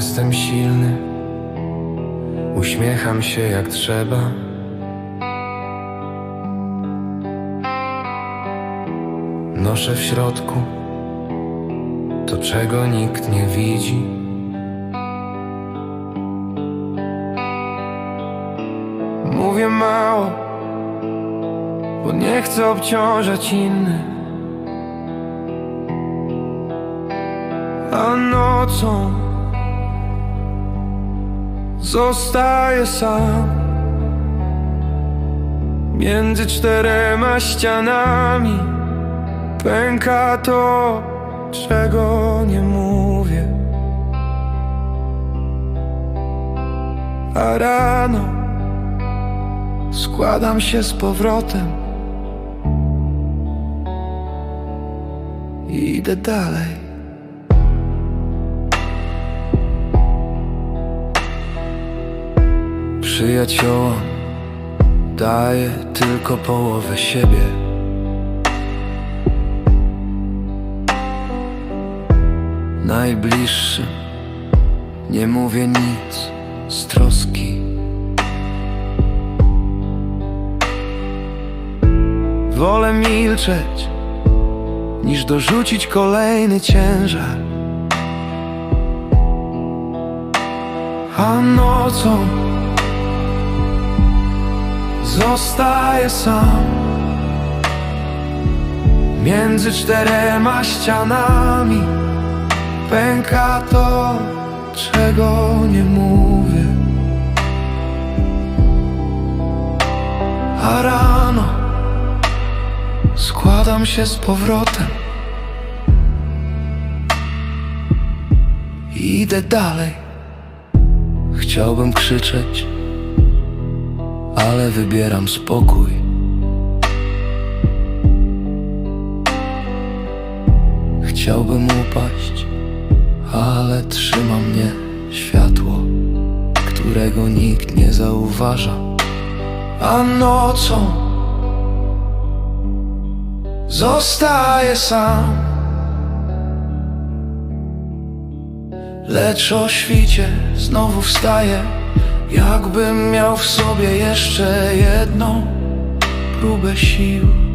jestem silny, uśmiecham się jak trzeba. Noszę w środku to, czego nikt nie widzi. Mówię mało, bo nie chcę obciążać innych. A nocą zostaję sam między czterema ścianami. Pęka to, czego nie mówię. A rano składam się z powrotem i idę dalej. Przyjaciołom daję tylko połowę siebie. Najbliższym nie mówię nic z troski. Wolę milczeć, niż dorzucić kolejny ciężar. A nocą zostaję sam między czterema ścianami. Pęka to, czego nie mówię. A rano składam się z powrotem. I idę dalej. Chciałbym krzyczeć, ale wybieram spokój. Chciałbym upaść, ale trzyma mnie światło, którego nikt nie zauważa. A nocą zostaję sam. Lecz o świcie znowu wstaję, jakbym miał w sobie jeszcze jedną próbę sił.